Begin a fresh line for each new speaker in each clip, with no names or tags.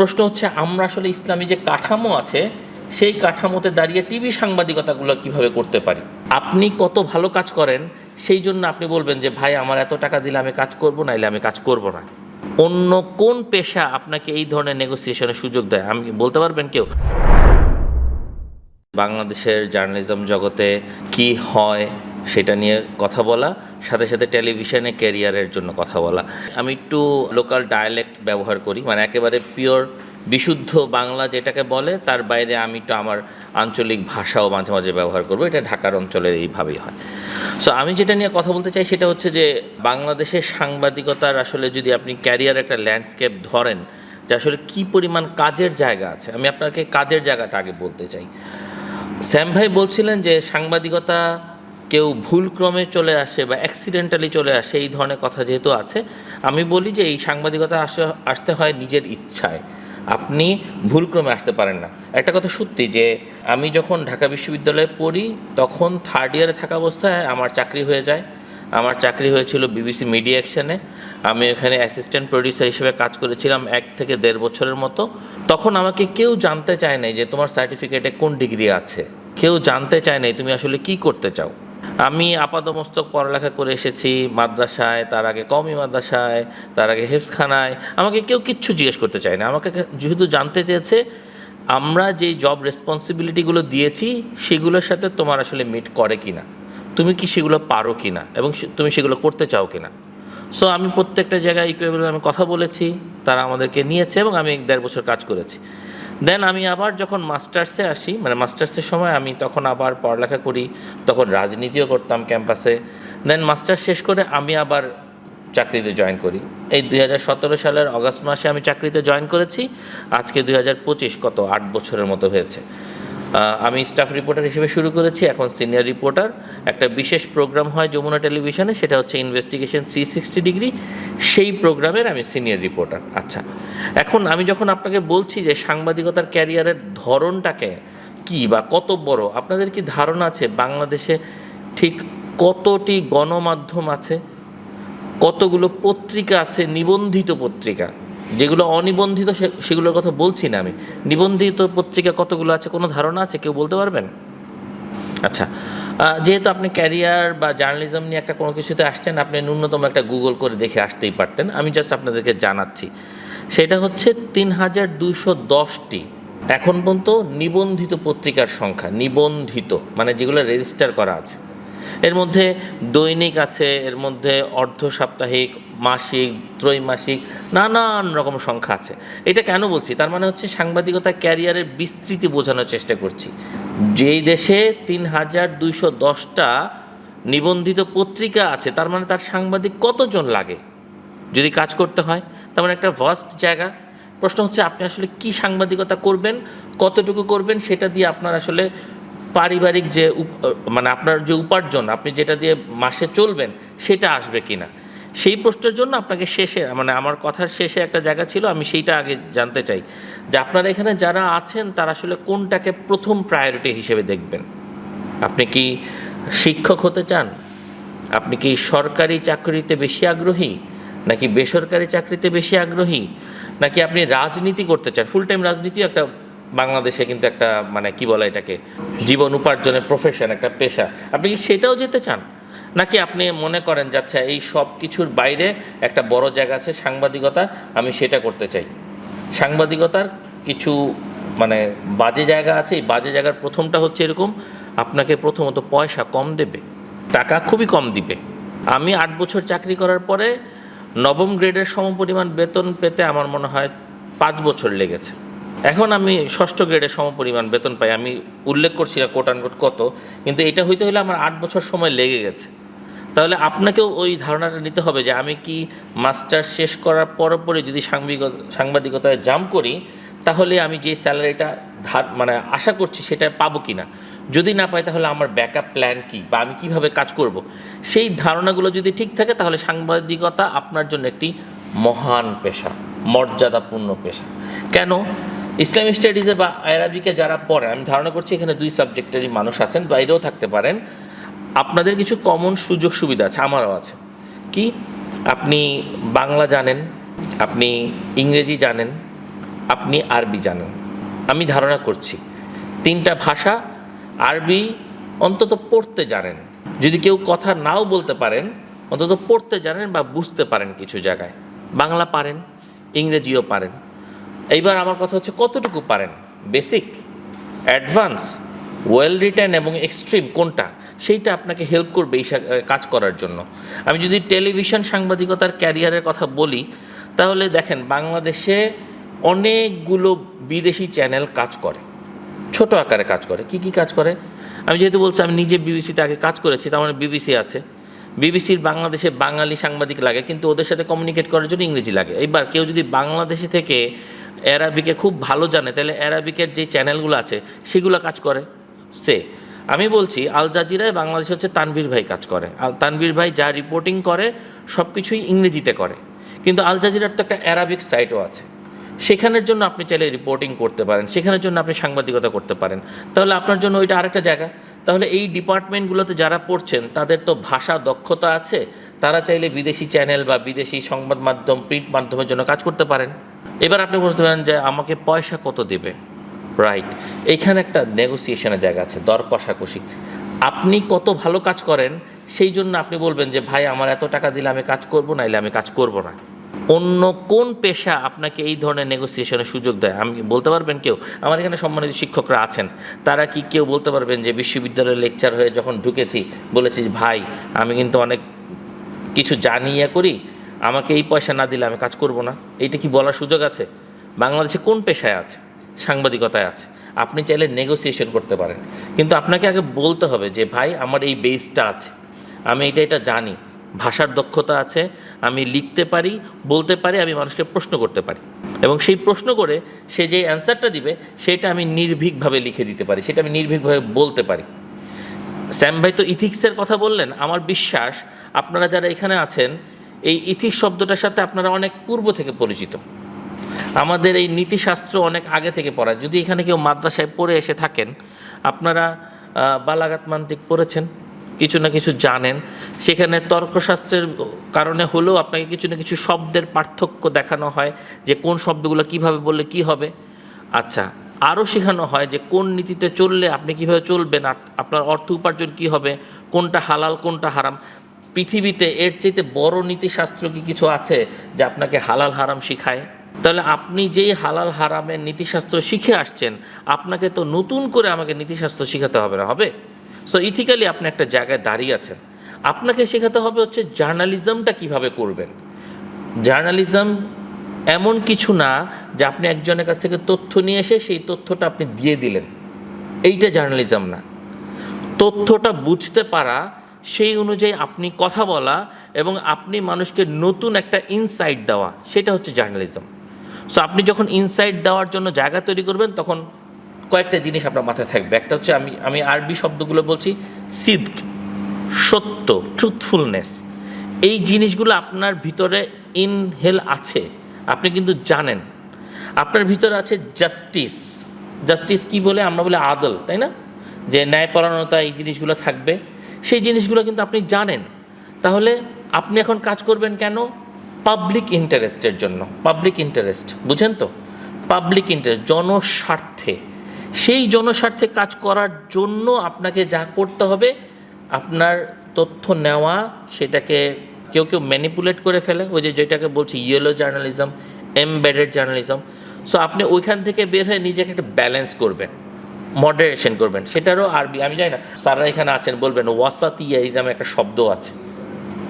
প্রশ্ন হচ্ছে, আমরা আসলে ইসলামী যে কাঠামো আছে, সেই কাঠামোতে দাঁড়িয়ে টিভি সাংবাদিকতাগুলো কীভাবে করতে পারি? আপনি কত ভালো কাজ করেন, সেই জন্য আপনি বলবেন যে, ভাই, আমার এত টাকা দিলে আমি কাজ করব, নাইলে আমি কাজ করব না। অন্য কোন পেশা আপনাকে এই ধরনের নেগোসিয়েশনের সুযোগ দেয়? আমি, বলতে পারবেন কেউ? বাংলাদেশের জার্নালিজম জগতে কি হয়, সেটা নিয়ে কথা বলা সাথে সাথে টেলিভিশনে ক্যারিয়ারের জন্য কথা বলা। আমি একটু লোকাল ডায়ালেক্ট ব্যবহার করি মানে একেবারে পিওর বিশুদ্ধ বাংলা যেটাকে বলে, তার বাইরে আমি একটু আমার আঞ্চলিক ভাষাও মাঝে মাঝে ব্যবহার করব, এটা ঢাকার অঞ্চলের এইভাবেই হয়। সো আমি যেটা নিয়ে কথা বলতে চাই সেটা হচ্ছে যে, বাংলাদেশের সাংবাদিকতার আসলে যদি আপনি ক্যারিয়ার একটা ল্যান্ডস্কেপ ধরেন, যে আসলে কী পরিমাণ কাজের জায়গা আছে, আমি আপনাকে কাজের জায়গাটা আগে বলতে চাই। স্যাম ভাই বলছিলেন যে, সাংবাদিকতা কেউ ভুলক্রমে চলে আসে বা অ্যাক্সিডেন্টালি চলে আসে, এই ধরনের কথা যেহেতু আছে, আমি বলি যে এই সাংবাদিকতা আসে, আসতে হয় নিজের ইচ্ছায়। আপনি ভুলক্রমে আসতে পারেন না। একটা কথা সত্যি যে আমি যখন ঢাকা বিশ্ববিদ্যালয়ে পড়ি, তখন থার্ড ইয়ারে থাকা অবস্থায় আমার চাকরি হয়ে যায়। আমার চাকরি হয়েছিল বিবিসি মিডিয়া অ্যাকশনে আমি এখানে অ্যাসিস্ট্যান্ট প্রডিউসার হিসেবে কাজ করেছিলাম এক থেকে দেড় বছরের মতো। তখন আমাকে কেউ জানতে চায় নাই যে তোমার সার্টিফিকেটে কোন ডিগ্রি আছে। কেউ জানতে চায় নাই তুমি আসলে কি করতে চাও। আমি আপাদমস্তক পড়ালেখা করে এসেছি মাদ্রাসায়, তার আগে কমি মাদ্রাসায়, তার আগে হেফসখানায় আমাকে কেউ কিচ্ছু জিজ্ঞেস করতে চায় না। আমাকে যেহেতু জানতে চেয়েছে, আমরা যেই জব রেসপন্সিবিলিটিগুলো দিয়েছি, সেগুলোর সাথে তোমার আসলে মিট করে কি না তুমি কি সেগুলো পারো কি না এবং তুমি সেগুলো করতে চাও কি না সো আমি প্রত্যেকটা জায়গায় ইকুয়েবল আমি কথা বলেছি, তারা আমাদেরকে নিয়েছে এবং আমি এক দেড় বছর কাজ করেছি। দেন আমি আবার যখন মাস্টার্সে আসি মানে মাস্টার্সের সময় আমি তখন আবার পড়ালেখা করি, তখন রাজনীতিও করতাম ক্যাম্পাসে। দেন মাস্টার্স শেষ করে আমি আবার চাকরিতে জয়েন করি। এই দুই হাজার সতেরো সালের অগাস্ট মাসে আমি চাকরিতে জয়েন করেছি। আজকে দুই হাজার পঁচিশ কত? আট বছরের মতো হয়েছে। আমি স্টাফ রিপোর্টার হিসেবে শুরু করেছি, এখন সিনিয়র রিপোর্টার একটা বিশেষ প্রোগ্রাম হয় যমুনা টেলিভিশনে সেটা হচ্ছে ইনভেস্টিগেশন থ্রি সিক্সটি ডিগ্রি সেই প্রোগ্রামের আমি সিনিয়র রিপোর্টার আচ্ছা এখন আমি যখন আপনাকে বলছি যে সাংবাদিকতার ক্যারিয়ারের ধরনটাকে কি বা কত বড়, আপনাদের কি ধারণা আছে বাংলাদেশে ঠিক কতটি গণমাধ্যম আছে? কতগুলো পত্রিকা আছে? নিবন্ধিত পত্রিকা? যেগুলো অনিবন্ধিত সেগুলোর কথা বলছি না আমি। নিবন্ধিত পত্রিকা কতগুলো আছে, কোনো ধারণা আছে? কেউ বলতে পারবেন? আচ্ছা যেহেতু আপনি ক্যারিয়ার বা জার্নালিজম নিয়ে একটা কোনো কিছুতে আসছেন, আপনি ন্যূনতম একটা গুগল করে দেখে আসতেই পারতেন। আমি জাস্ট আপনাদেরকে জানাচ্ছি। সেটা হচ্ছে তিন হাজার দুইশো দশটি এখন পর্যন্ত নিবন্ধিত পত্রিকার সংখ্যা। নিবন্ধিত মানে যেগুলো রেজিস্টার করা আছে। এর মধ্যে দৈনিক আছে, এর মধ্যে অর্ধ সাপ্তাহিক মাসিক, ত্রৈমাসিক, নানান রকম সংখ্যা আছে। এটা কেন বলছি? তার মানে হচ্ছে সাংবাদিকতা ক্যারিয়ারের বিস্তৃতি বোঝানোর চেষ্টা করছি। যেই দেশে তিন হাজার দুইশো দশটা নিবন্ধিত পত্রিকা আছে, তার মানে তার সাংবাদিক কতজন লাগে? যদি কাজ করতে হয়, তার মানে একটা ভাস্ট জায়গা। প্রশ্ন হচ্ছে আপনি আসলে কি সাংবাদিকতা করবেন, কতটুকু করবেন, সেটা দিয়ে আপনার আসলে পারিবারিক যে মানে আপনার যে উপার্জন, আপনি যেটা দিয়ে মাসে চলবেন, সেটা আসবে কি না সেই প্রশ্নের জন্য আপনাকে শেষে মানে আমার কথার শেষে একটা জায়গা ছিল, আমি সেইটা আগে জানতে চাই। যে আপনারা এখানে যারা আছেন, তারা আসলে কোনটাকে প্রথম প্রায়োরিটি হিসেবে দেখবেন? আপনি কি শিক্ষক হতে চান? আপনি কি সরকারি চাকরিতে বেশি আগ্রহী? নাকি বেসরকারি চাকরিতে বেশি আগ্রহী? নাকি আপনি রাজনীতি করতে চান? ফুল টাইম রাজনীতি একটা বাংলাদেশে কিন্তু একটা মানে কি বলে এটাকে, জীবন উপার্জনের প্রফেশন একটা পেশা। আপনি কি সেটাও যেতে চান? নাকি আপনি মনে করেন যে আচ্ছা এই সব কিছুর বাইরে একটা বড় জায়গা আছে, সাংবাদিকতা, আমি সেটা করতে চাই সাংবাদিকতার কিছু মানে বাজে জায়গা আছে, এই বাজে জায়গার প্রথমটা হচ্ছে এরকম, আপনাকে প্রথমত পয়সা কম দেবে, টাকা খুবই কম দিবে। আমি আট বছর চাকরি করার পরে নবম গ্রেডের সমপরিমাণ বেতন পেতে আমার মনে হয় পাঁচ বছর লেগেছে। এখন আমি ষষ্ঠ গ্রেডের সমপরিমাণ বেতন পাই। আমি উল্লেখ করছি না কোট আনকোট কত, কিন্তু এটা হইতে হলে আমার আট বছর সময় লেগে গেছে। তাহলে আপনাকেও ওই ধারণাটা নিতে হবে যে আমি কি মাস্টার শেষ করার পরপরই যদি সাংবাদিকতা সাংবাদিকতায় জাম করি, তাহলে আমি যে স্যালারিটা ধার মানে আশা করছি সেটা পাবো কি না যদি না পাই তাহলে আমার ব্যাকআপ প্ল্যান কী বা আমি কীভাবে কাজ করব? সেই ধারণাগুলো যদি ঠিক থাকে তাহলে সাংবাদিকতা আপনার জন্য একটি মহান পেশা, মর্যাদাপূর্ণ পেশা। কেন? ইসলামী স্টাডিজে বা আরবিকে যারা পড়েন, আমি ধারণা করছি এখানে দুই সাবজেক্টেরই মানুষ আছেন বাইরেও থাকতে পারেন। আপনাদের কিছু কমন সুযোগ সুবিধা আছে, আমারও আছে। কি? আপনি বাংলা জানেন, আপনি ইংরেজি জানেন, আপনি আরবি জানেন। আমি ধারণা করছি। তিনটা ভাষা আরবি অন্তত পড়তে জানেন। যদি কেউ কথা নাও বলতে পারেন, অন্তত পড়তে জানেন বা বুঝতে পারেন কিছু জায়গায়। বাংলা পারেন, ইংরেজিও পারেন। এইবার আমার কথা হচ্ছে কতটুকু পারেন? বেসিক অ্যাডভান্স ওয়েল রিটার্ন এবং এক্সট্রিম কোনটা? সেইটা আপনাকে হেল্প করবে এই কাজ করার জন্য। আমি যদি টেলিভিশন সাংবাদিকতার ক্যারিয়ারের কথা বলি, তাহলে দেখেন বাংলাদেশে অনেকগুলো বিদেশি চ্যানেল কাজ করে। ছোট আকারে কাজ করে। কি কি কাজ করে? আমি যেহেতু বলছি আমি নিজে বিবিসিতে আগে কাজ করেছি, তার মানে বিবিসি আছে। বিবিসির বাংলাদেশে বাঙালি সাংবাদিক লাগে, কিন্তু ওদের সাথে কমিউনিকেট করার জন্য ইংরেজি লাগে। এবার কেউ যদি বাংলাদেশে থেকে অ্যারাবিকে খুব ভালো জানে, তাহলে অ্যারাবিকের যে চ্যানেলগুলো আছে, সেগুলো কাজ করে? সে। আমি বলছি, আল জাজিরায় বাংলাদেশে হচ্ছে তানভীর ভাই কাজ করে। আর তানভীর ভাই যা রিপোর্টিং করে সব কিছুই ইংরেজিতে করে। কিন্তু আল জাজিরার তো একটা অ্যারাবিক সাইটও আছে। সেখানের জন্য আপনি চাইলে রিপোর্টিং করতে পারেন, সেখানের জন্য আপনি সাংবাদিকতা করতে পারেন। তাহলে আপনার জন্য ওইটা আরেকটা জায়গা। তাহলে এই ডিপার্টমেন্টগুলোতে যারা পড়ছেন, তাদের তো ভাষা দক্ষতা আছে, তারা চাইলে বিদেশি চ্যানেল বা বিদেশি সংবাদ মাধ্যম প্রিন্ট মাধ্যমের জন্য কাজ করতে পারেন। এবার আপনি বুঝতে পারেন যে আমাকে পয়সা কত দেবে। রাইট এইখানে একটা নেগোসিয়েশনের জায়গা আছে, দর কষাকষি। আপনি কত ভালো কাজ করেন, সেই জন্য আপনি বলবেন যে, ভাই, আমার এত টাকা দিলে আমি কাজ করব না এলে আমি কাজ করব না। অন্য কোন পেশা আপনাকে এই ধরনের নেগোসিয়েশনের সুযোগ দেয়? আমি, বলতে পারবেন কেউ? আমার এখানে সম্মানিত শিক্ষকরা আছেন। তারা কি কেউ বলতে পারবেন যে, বিশ্ববিদ্যালয়ের লেকচার হয়ে যখন ঢুকেছি, বলেছি ভাই, আমি কিন্তু অনেক কিছু জানিয়ে করি আমাকে এই পয়সা না দিলে আমি কাজ করব না। এইটা কি বলার সুযোগ আছে? বাংলাদেশে কোন পেশায় আছে? সাংবাদিকতায় আছে। আপনি চাইলে নেগোসিয়েশন করতে পারেন। কিন্তু আপনাকে আগে বলতে হবে যে, ভাই, আমার এই বেসটা আছে। আমি এটা এটা জানি। ভাষার দক্ষতা আছে। আমি লিখতে পারি, বলতে পারি, আমি মানুষকে প্রশ্ন করতে পারি। এবং সেই প্রশ্ন করে সে যে অ্যান্সারটা দিবে, সেটা আমি নির্ভীকভাবে লিখে দিতে পারি। সেটা আমি নির্ভীকভাবে বলতে পারি। স্যাম ভাই তো ইথিক্সের কথা বললেন। আমার বিশ্বাস আপনারা যারা এখানে আছেন এই ইথিক্স শব্দটার সাথে আপনারা অনেক পূর্ব থেকে পরিচিত। আমাদের এই নীতিশাস্ত্র অনেক আগে থেকে পড়া। যদি এখানে কেউ মাদ্রাসায় পড়ে এসে থাকেন, আপনারা বালাগাত মান্তিক পড়েছেন, কিছু না কিছু জানেন। সেখানে তর্কশাস্ত্রের কারণে হলেও আপনাকে কিছু না কিছু শব্দের পার্থক্য দেখানো হয় যে কোন শব্দগুলো কীভাবে বললে কি হবে। আচ্ছা আরও শেখানো হয় যে কোন নীতিতে চললে আপনি কীভাবে চলবেন আপনার অর্থ উপার্জন কী হবে, কোনটা হালাল, কোনটা হারাম। পৃথিবীতে এর চাইতে বড় নীতিশাস্ত্র কি কিছু আছে যা আপনাকে হালাল হারাম শিখায়? তাহলে আপনি যেই হালাল হারামের নীতিশাস্ত্র শিখে আসছেন, আপনাকে তো নতুন করে আমাকে নীতিশাস্ত্র শিখাতে হবে না, হবে? সো ইথিক্যালি আপনি একটা জায়গায় দাঁড়িয়ে আছেন। আপনাকে শেখাতে হবে হচ্ছে জার্নালিজমটা কীভাবে করবেন। জার্নালিজম এমন কিছু না যে আপনি একজনের কাছ থেকে তথ্য নিয়ে এসে সেই তথ্যটা আপনি দিয়ে দিলেন। এইটা জার্নালিজম না। তথ্যটা বুঝতে পারা সেই অনুযায়ী আপনি কথা বলা এবং আপনি মানুষকে নতুন একটা ইনসাইট দেওয়া, সেটা হচ্ছে জার্নালিজম সো আপনি যখন ইনসাইট দেওয়ার জন্য জায়গা তৈরি করবেন, তখন কয়েকটা জিনিস আপনার মাথায় থাকবে। একটা হচ্ছে আমি আমি আরবি শব্দগুলো বলছি, সিদ্ক, সত্য ট্রুথফুলনেস এই জিনিসগুলো আপনার ভিতরে ইনহেল আছে, আপনি কিন্তু জানেন। আপনার ভিতরে আছে জাস্টিস জাস্টিস কি বলে? আমরা বলে আদল, তাই না? যে ন্যায়পরায়ণতা এই জিনিসগুলো থাকবে। সেই জিনিসগুলো কিন্তু আপনি জানেন। তাহলে আপনি এখন কাজ করবেন কেন? পাবলিক ইন্টারেস্টের জন্য। পাবলিক ইন্টারেস্ট বুঝেন তো? পাবলিক ইন্টারেস্ট জনস্বার্থে। সেই জনস্বার্থে কাজ করার জন্য আপনাকে যা করতে হবে, আপনার তথ্য নেওয়া, সেটাকে কেউ কেউ ম্যানিপুলেট করে ফেলে। ওই যে যেটাকে বলছি yellow journalism embedded journalism so আপনি ওইখান থেকে বের হয়ে নিজেকে একটা ব্যালেন্স করবেন। মডারেশন করবেন। সেটারও আরবি, আমি জানি না, স্যাররা এখানে আছেন, বলবেন, ওয়াসাতিয়া এই নামে একটা শব্দ আছে।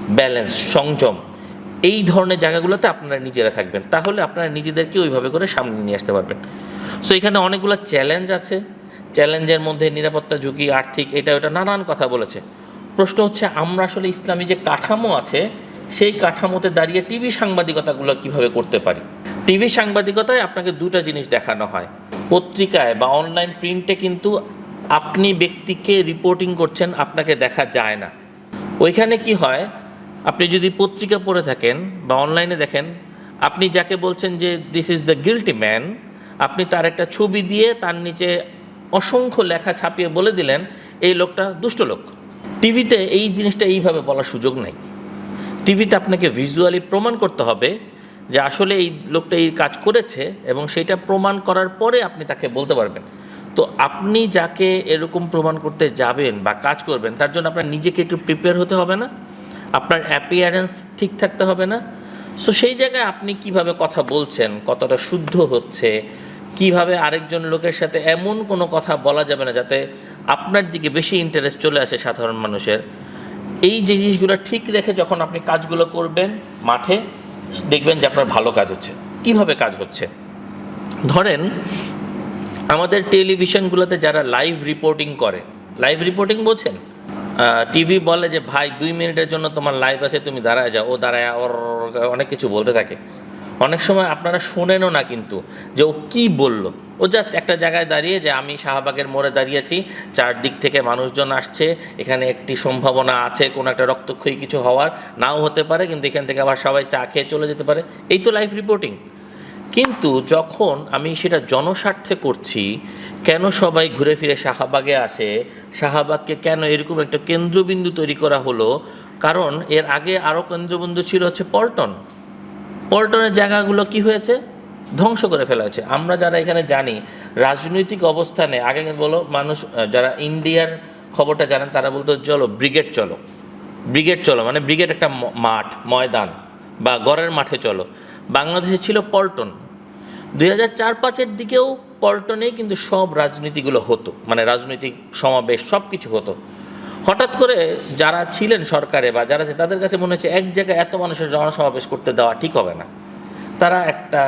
ব্যালেন্স, সংযম, এই ধরনের জায়গাগুলোতে আপনারা নিজেরা থাকবেন। তাহলে আপনারা নিজেদেরকে ওইভাবে করে সামনে নিয়ে আসতে পারবেন। সো এখানে অনেকগুলো চ্যালেঞ্জ আছে। চ্যালেঞ্জের মধ্যে নিরাপত্তা ঝুঁকি, আর্থিক, এটা, ওটা নানান কথা বলেছে। প্রশ্ন হচ্ছে, আমরা আসলে ইসলামী যে কাঠামো আছে, সেই কাঠামোতে দাঁড়িয়ে টিভি সাংবাদিকতাগুলো কীভাবে করতে পারি? টিভি সাংবাদিকতায় আপনাকে দুটো জিনিস দেখানো হয়। পত্রিকায় বা অনলাইন প্রিন্টে কিন্তু আপনি ব্যক্তিকে রিপোর্টিং করছেন, আপনাকে দেখা যায় না। ওইখানে কি হয়, আপনি যদি পত্রিকা পড়ে থাকেন বা অনলাইনে দেখেন, আপনি যাকে বলছেন যে this is the guilty man আপনি তার একটা ছবি দিয়ে তার নিচে অসংখ্য লেখা ছাপিয়ে বলে দিলেন, এই লোকটা দুষ্ট লোক। টিভিতে এই জিনিসটা এইভাবে বলার সুযোগ নাই। টিভিতে আপনাকে ভিজুয়ালি প্রমাণ করতে হবে যে আসলে এই লোকটা এই কাজ করেছে এবং সেটা প্রমাণ করার পরে আপনি তাকে বলতে পারবেন। তো আপনি যাকে এরকম প্রমাণ করতে যাবেন বা কাজ করবেন, তার জন্য আপনার নিজেকে একটু প্রিপেয়ার হতে হবে না, আপনার অ্যাপিয়ারেন্স ঠিক থাকতে হবে না। সো সেই জায়গায় আপনি কীভাবে কথা বলছেন, কতটা শুদ্ধ হচ্ছে, কীভাবে আরেকজন লোকের সাথে এমন কোনো কথা বলা যাবে না যাতে আপনার দিকে বেশি ইন্টারেস্ট চলে আসে সাধারণ মানুষের, এই জিনিসগুলো ঠিক রেখে যখন আপনি কাজগুলো করবেন মাঠে দেখবেন যে আপনার ভালো কাজ হচ্ছে। কীভাবে কাজ হচ্ছে? ধরেন, আমাদের টেলিভিশনগুলোতে যারা লাইভ রিপোর্টিং করে লাইভ রিপোর্টিং বলছেন? টিভি বলে যে, ভাই, দুই মিনিটের জন্য তোমার লাইভ আছে, তুমি দাঁড়ায় যাও। ও দাঁড়ায়, ওর অনেক কিছু বলতে থাকে। অনেক সময় আপনারা শোনেনও না কিন্তু যে ও কী বলল। ও জাস্ট একটা জায়গায় দাঁড়িয়ে যে আমি শাহবাগের মোড়ে দাঁড়িয়েছি, চারদিক থেকে মানুষজন আসছে, এখানে একটি সম্ভাবনা আছে, কোনো একটা রক্তক্ষয়ী কিছু হওয়ার, নাও হতে পারে, কিন্তু এখান থেকে আবার সবাই চা খেয়ে চলে যেতে পারে। এই তো লাইভ রিপোর্টিং কিন্তু যখন আমি সেটা জনস্বার্থে করছি, কেন সবাই ঘুরে ফিরে শাহবাগে আসে, শাহবাগকে কেন এরকম একটা কেন্দ্রবিন্দু তৈরি করা হলো? কারণ এর আগে আরও কেন্দ্রবিন্দু ছিল হচ্ছে পল্টন। পল্টনের জায়গাগুলো কি হয়েছে? ধ্বংস করে ফেলা হয়েছে। আমরা যারা এখানে জানি, রাজনৈতিক অবস্থানে, আগে বলো, মানুষ যারা ইন্ডিয়ার খবরটা জানেন, তারা বলতো, চলো, ব্রিগেড চলো। ব্রিগেড চলো মানে ব্রিগেড একটা মাঠ, ময়দান বা গড়ের মাঠে চলো। বাংলাদেশে ছিল পল্টন। দুই হাজার চার পাঁচের দিকেও পল্টনেই কিন্তু সব রাজনীতিগুলো হতো মানে রাজনৈতিক সমাবেশ সব কিছু হতো। হঠাৎ করে যারা ছিলেন সরকারে বা যারা তাদের কাছে মনে হচ্ছে এক জায়গায় এত মানুষের জনসমাবেশ করতে দেওয়া ঠিক হবে না। তারা একটা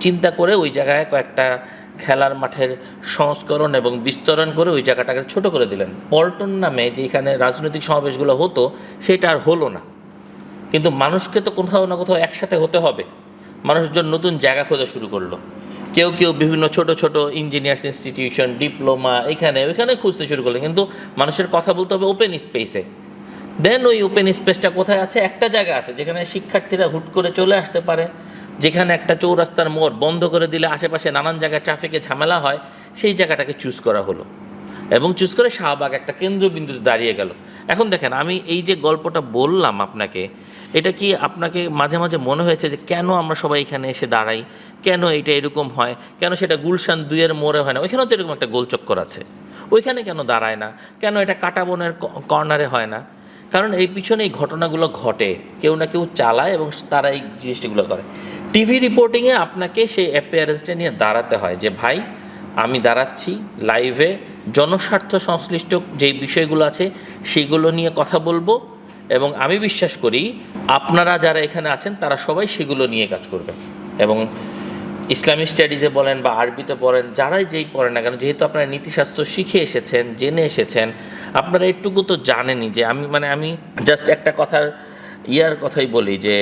চিন্তা করে ওই জায়গায় কয়েকটা খেলার মাঠের সংস্করণ এবং বিস্তরণ করে ওই জায়গাটাকে ছোট করে দিলেন। পল্টন নামে যেখানে রাজনৈতিক সমাবেশগুলো হতো, সেটা আর হলো না। কিন্তু মানুষকে তো কোথাও না কোথাও একসাথে হতে হবে। মানুষজন নতুন জায়গা খোঁজা শুরু করল। কেউ কেউ বিভিন্ন ছোট ছোট ইঞ্জিনিয়ার্স ইনস্টিটিউশন ডিপ্লোমা এখানে ওইখানে খুঁজতে শুরু করল কিন্তু মানুষের কথা বলতে হবে ওপেন স্পেসে দেন ওই ওপেন স্পেসটা কোথায় আছে? একটা জায়গা আছে যেখানে শিক্ষার্থীরা হুট করে চলে আসতে পারে। যেখানে একটা চৌরাস্তার মোড় বন্ধ করে দিলে আশেপাশে নানান জায়গায় ট্রাফিকে ঝামেলা হয়, সেই জায়গাটাকে চুজ করা হলো। এবং চুজ করে শাহবাগ একটা কেন্দ্রবিন্দুতে দাঁড়িয়ে গেল। এখন দেখেন, আমি এই যে গল্পটা বললাম আপনাকে, এটা কি আপনাকে মাঝে মাঝে মনে হয়েছে যে কেন আমরা সবাই এখানে এসে দাঁড়াই? কেন এটা এরকম হয়? কেন সেটা গুলশান দুইয়ের মোড়ে হয় না? ওইখানেও তো এরকম একটা গোলচক্কর আছে। ওইখানে কেন দাঁড়ায় না? কেন এটা কাটাবনের কর্নারে হয় না? কারণ এই পিছনে এই ঘটনাগুলো ঘটে। কেউ না কেউ চালায় এবং তারা এই জিনিসগুলো করে। টিভি রিপোর্টিংয়ে আপনাকে সেই অ্যাপিয়ারেন্সটা নিয়ে দাঁড়াতে হয় যে, ভাই, আমি দাঁড়াচ্ছি লাইভে জনস্বার্থ সংশ্লিষ্ট যেই বিষয়গুলো আছে, সেগুলো নিয়ে কথা বলব এবং আমি বিশ্বাস করি আপনারা যারা এখানে আছেন, তারা সবাই সেগুলো নিয়ে কাজ করবে এবং ইসলামিক স্টাডিজে বলেন বা আরবিতে পড়েন যারাই যেই পড়েন না কেন, যেহেতু আপনারা নীতিশাস্ত্র শিখে এসেছেন, জেনে এসেছেন, আপনারা একটুকু তো জানেনই যে, আমি মানে আমি জাস্ট একটা কথার ইয়ার কথাই বলি যে,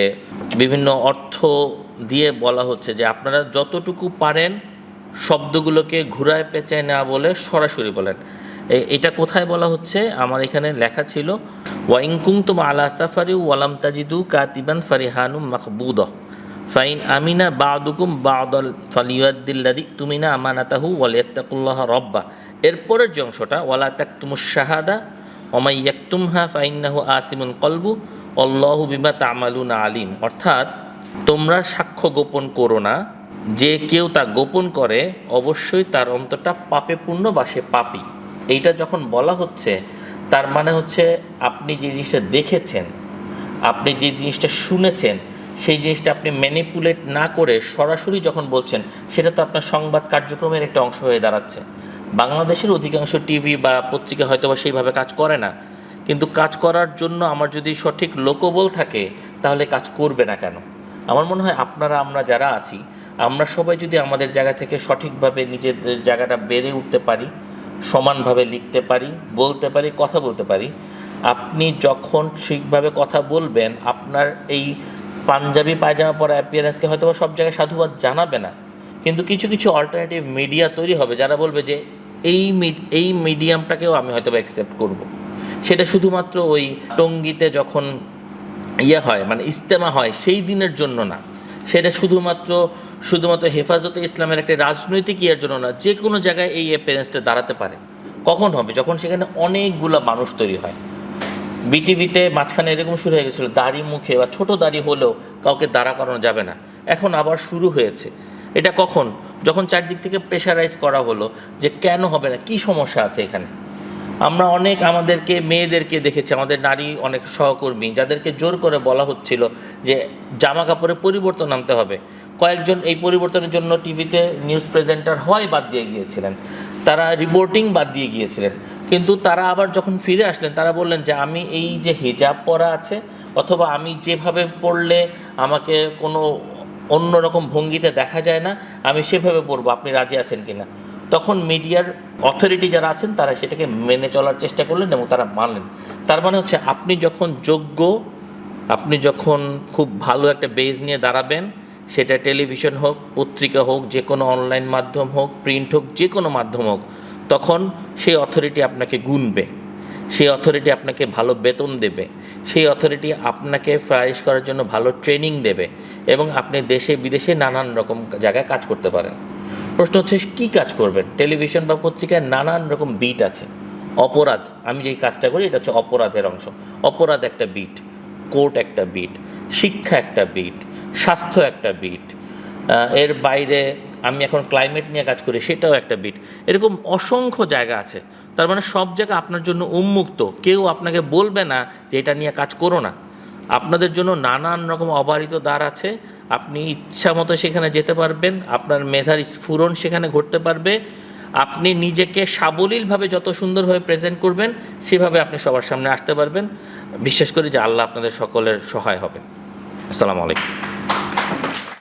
বিভিন্ন অর্থ দিয়ে বলা হচ্ছে যে আপনারা যতটুকু পারেন শব্দগুলোকে ঘুরায় পেঁচায় না বলে সরাসরি বলেন। এটা কোথায় বলা হচ্ছে? আমার এখানে লেখা ছিল ওয়াইংকুং তুম আলা সাফারি ওয়ালাম তাজিদু কাতিবান ফারিহানুম মাকবুদ। ফাইন আমিনা বাদুকুম বাদল ফালিউদ্দিল্লাদি তুমিনা আমানাতাহু ওয়ালিয়াত্তাকুল্লাহ রব্বা। এরপরের যে অংশটা, ওয়ালা তাকতুমুশ শাহাদা ওমাই ইয়াকতুমহা ফাইন্নাহু আসিমুন কলবু। অল্লাহু বিমা তামালুনা আলিম। অর্থাৎ তোমরা সাক্ষ্য গোপন করো না। যে কেউ তা গোপন করে, অবশ্যই তার অন্তরটা পাপে পূর্ণ বা সে পাপি। এইটা যখন বলা হচ্ছে, তার মানে হচ্ছে আপনি যে জিনিসটা দেখেছেন, আপনি যে জিনিসটা শুনেছেন, সেই জিনিসটা আপনি ম্যানিপুলেট না করে সরাসরি যখন বলছেন, সেটা তো আপনার সংবাদ কার্যক্রমের একটা অংশ হয়ে দাঁড়াচ্ছে। বাংলাদেশের অধিকাংশ টিভি বা পত্রিকা হয়তো বা সেইভাবে কাজ করে না। কিন্তু কাজ করার জন্য আমার যদি সঠিক লোকবল থাকে, তাহলে কাজ করবে না কেন? আমার মনে হয় আপনারা, আমরা যারা আছি, আমরা সবাই যদি আমাদের জায়গা থেকে সঠিকভাবে নিজেদের জায়গাটা বেড়ে উঠতে পারি, সমানভাবে লিখতে পারি, বলতে পারি, কথা বলতে পারি, আপনি যখন ঠিকভাবে কথা বলবেন, আপনার এই পাঞ্জাবি পায়জামা পরা অ্যাপিয়ারেন্সকে হয়তো সব জায়গায় সাধুবাদ জানাবে না, কিন্তু কিছু কিছু অল্টারনেটিভ মিডিয়া তৈরি হবে যারা বলবে যে, এই এই মিডিয়ামটাকেও আমি হয়তো অ্যাকসেপ্ট করব। সেটা শুধুমাত্র ওই টঙ্গিতে যখন ইয়ে হয় মানে ইস্তেমা হয় সেই দিনের জন্য না। সেটা শুধুমাত্র শুধুমাত্র হেফাজতে ইসলামের একটা রাজনৈতিক ইয়ের জন্য না, যে কোনো জায়গায় এই অ্যাপিয়ারেন্সটা দাঁড়াতে পারে। কখন হবে? যখন সেখানে অনেকগুলো মানুষ তৈরি হয়। বিটিভিতে মাঝখানে এরকম শুরু হয়ে গেছিল, দাড়ি মুখে বা ছোট দাড়ি হলেও কাউকে দাঁড়া করানো যাবে না। এখন আবার শুরু হয়েছে। এটা কখন? যখন চারদিক থেকে প্রেশারাইজ করা হলো যে কেন হবে না, কি সমস্যা আছে এখানে? আমরা অনেক আমাদেরকে, মেয়েদেরকে দেখেছি, আমাদের নারী অনেক সহকর্মী, যাদেরকে জোর করে বলা হচ্ছিল যে জামা কাপড়ে পরিবর্তন আনতে হবে। কয়েকজন এই পরিবর্তনের জন্য টিভিতে নিউজ প্রেজেন্টার হওয়াই বাদ দিয়ে গিয়েছিলেন। তারা রিপোর্টিং বাদ দিয়ে গিয়েছিলেন। কিন্তু তারা আবার যখন ফিরে আসলেন, তারা বললেন যে আমি এই যে হিজাব পরা আছে, অথবা আমি যেভাবে পড়লে আমাকে কোনো অন্যরকম ভঙ্গিতে দেখা যায় না, আমি সেভাবে পড়ব আপনি রাজি আছেন কিনা? তখন মিডিয়ার অথরিটি যারা আছেন, তারা সেটাকে মেনে চলার চেষ্টা করলেন এবং তারা মানলেন। তার মানে হচ্ছে, আপনি যখন যোগ্য, আপনি যখন খুব ভালো একটা বেজ নিয়ে দাঁড়াবেন, সেটা টেলিভিশন হোক, পত্রিকা হোক, যে কোনো অনলাইন মাধ্যম হোক প্রিন্ট হোক, যে কোনো মাধ্যম হোক, তখন সেই অথরিটি আপনাকে গুনবে। সেই অথরিটি আপনাকে ভালো বেতন দেবে। সেই অথরিটি আপনাকে ফ্রাইশ করার জন্য ভালো ট্রেনিং দেবে এবং আপনি দেশে বিদেশে নানান রকম জায়গায় কাজ করতে পারেন। প্রশ্ন হচ্ছে, কী কাজ করবেন? টেলিভিশন বা পত্রিকায় নানান রকম বিট আছে। অপরাধ, আমি যেই কাজটা করি, এটা হচ্ছে অপরাধের অংশ। অপরাধ একটা বিট কোর্ট একটা বিট শিক্ষা একটা বিট স্বাস্থ্য একটা বিট এর বাইরে আমি এখন ক্লাইমেট নিয়ে কাজ করি, সেটাও একটা বিট এরকম অসংখ্য জায়গা আছে। তার মানে সব জায়গা আপনার জন্য উন্মুক্ত। কেউ আপনাকে বলবে না যে এটা নিয়ে কাজ করো না। আপনাদের জন্য নানান রকম অবারিত দ্বার আছে। আপনি ইচ্ছা মতো সেখানে যেতে পারবেন, আপনার মেধার স্ফুরণ সেখানে ঘটতে পারবে। আপনি নিজেকে সাবলীলভাবে যত সুন্দরভাবে প্রেজেন্ট করবেন, সেভাবে আপনি সবার সামনে আসতে পারবেন। বিশ্বাস করি যে আল্লাহ আপনাদের সকলের সহায় হবে আসসালামু আলাইকুম।